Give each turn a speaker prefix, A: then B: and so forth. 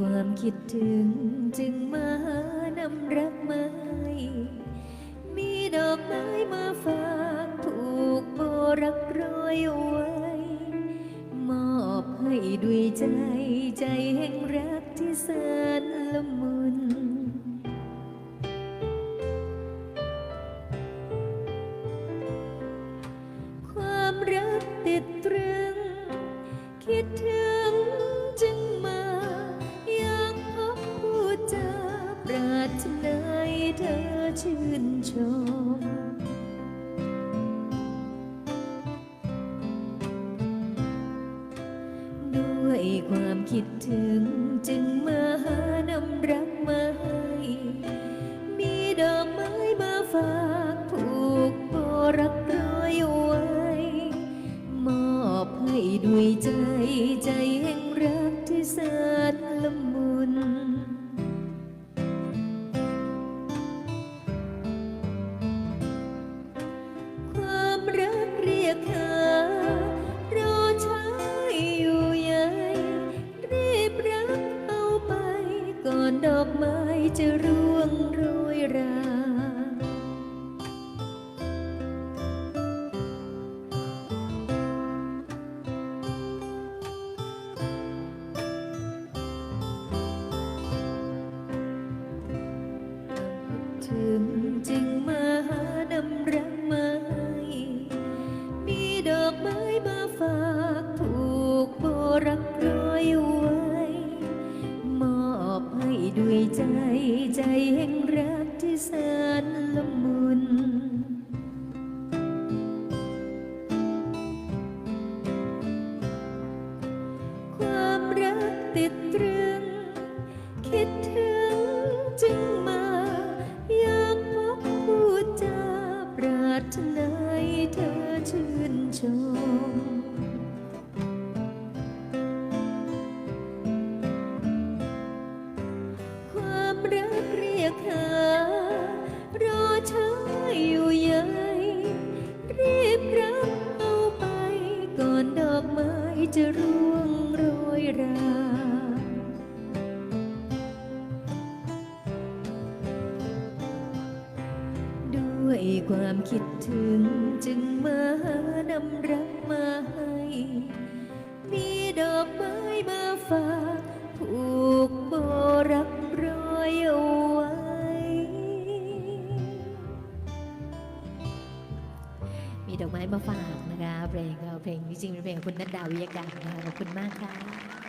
A: ความคิดถึงจึงมานำรักมาให้มีดอกไม้มาฝากผูกโบรักร้อยไว้ มอบให้ด้วยใจใจแห่งรักที่แสนละมุนความรักติดตรึ ชื่นชมด้วยความคิดถึงจึงมาหานำรักมาให้มีดอกไม้มาฝากผูกโบรัก จะร่วงโรยรา ใจแห่งรักที่แสนละมุน ความรักติดตรึง คิดถึงจึงมา อยากพบผู้จาปรารถนาให้เธอชื่นชม จะร่วงโรยรา ด้วยความคิดถึงจึงมานำรักมาให้ มีดอกไม้มาฝาก มาฝากนะคะเพลงเพลงจริงๆเป็นเพลงของคุณนัดดาวิยการนะคะขอบคุณมากค่ะ